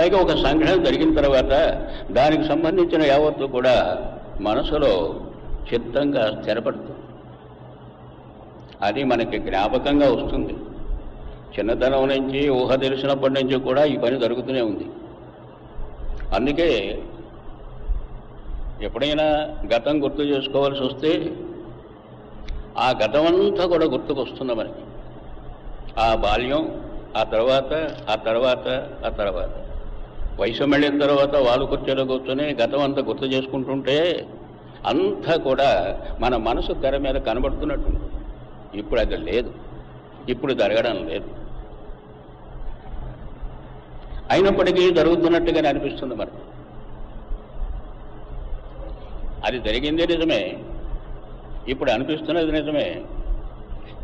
అలాగే ఒక సంఘటన జరిగిన తర్వాత దానికి సంబంధించిన యావత్తు కూడా మనసులో చిత్తంగా స్థిరపడుతుంది. అది మనకి జ్ఞాపకంగా వస్తుంది. చిన్నతనం నుంచి ఊహ తెలిసినప్పటి నుంచి కూడా ఈ పని జరుగుతూనే ఉంది. అందుకే ఎప్పుడైనా గతం గుర్తు చేసుకోవాల్సి వస్తే ఆ గతం అంతా కూడా గుర్తుకొస్తుంది మనకి. ఆ బాల్యం ఆ తర్వాత ఆ తర్వాత ఆ తర్వాత. వయసు మళ్ళిన తర్వాత వాళ్ళు కుర్చీలో కూర్చొని గతం అంతా గుర్తు చేసుకుంటుంటే అంతా కూడా మన మనసు తెర మీద కనబడుతున్నట్టు ఇప్పుడు అది లేదు. ఇప్పుడు జరగడం లేదు. అయినప్పటికీ జరుగుతున్నట్టుగానే అనిపిస్తుంది మనకు అది జరిగిందే నిజమే. ఇప్పుడు అనిపిస్తున్నది నిజమే.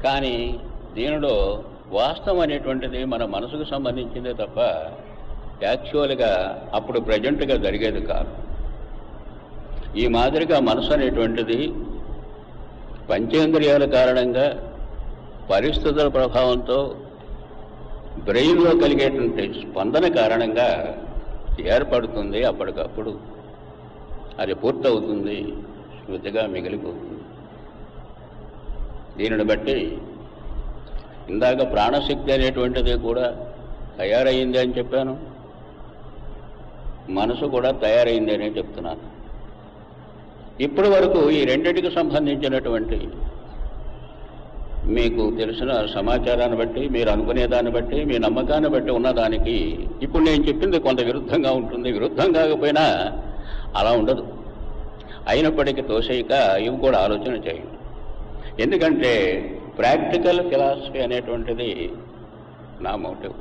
కానీ దీనిలో వాస్తవం అనేటువంటిది మన మనసుకు సంబంధించిందే తప్ప యాక్చువల్గా అప్పుడు ప్రజెంట్గా జరిగేది కాదు. ఈ మాదిరిగా మనసు అనేటువంటిది పంచేంద్రియాల కారణంగా పరిస్థితుల ప్రభావంతో బ్రెయిన్లో కలిగేటువంటి స్పందన కారణంగా ఏర్పడుతుంది అప్పటికప్పుడు. అది పూర్తవుతుంది స్మృతిగా మిగిలిపోతుంది. దీనిని బట్టి ఇందాక ప్రాణశక్తి అనేటువంటిది కూడా తయారైంది అని చెప్పాను. మనసు కూడా తయారైంది అనే చెప్తున్నాను. ఇప్పటి వరకు ఈ రెండింటికి సంబంధించినటువంటి మీకు తెలిసిన సమాచారాన్ని బట్టి మీరు అనుకునే దాన్ని బట్టి మీ నమ్మకాన్ని బట్టి ఉన్నదానికి ఇప్పుడు నేను చెప్పింది కొంత విరుద్ధంగా ఉంటుంది. విరుద్ధం కాకపోయినా అలా ఉండదు. అయినప్పటికీ తోసేయక ఇవి కూడా ఆలోచన చేయండి. ఎందుకంటే ప్రాక్టికల్ ఫిలాసఫీ అనేటువంటిది నా మోటివ్.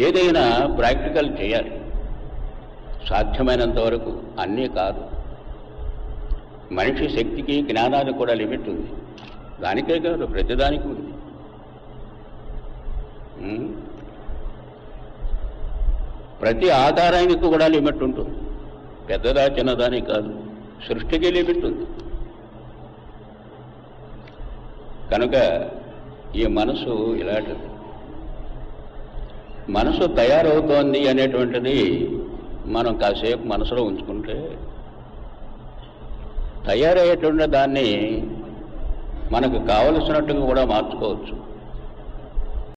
ఏదైనా ప్రాక్టికల్ చేయాలి. సాధ్యమైనంత వరకు అన్నీ కాదు. మనిషి శక్తికి జ్ఞానానికి కూడా లిమిట్ ఉంది. దానికే కాదు ప్రతిదానికి ఉంది. ప్రతి ఆధారానికి కూడా లిమిట్ ఉంటుంది. పెద్దదా చిన్నదానికి కాదు. సృష్టికి లిమిట్ ఉంది. కనుక ఈ మనసు ఇలాంటిది. మనసు తయారవుతోంది అనేటువంటిది మనం కాసేపు మనసులో ఉంచుకుంటే తయారయ్యేటువంటి దాన్ని మనకు కావలసినట్టుగా కూడా మార్చుకోవచ్చు.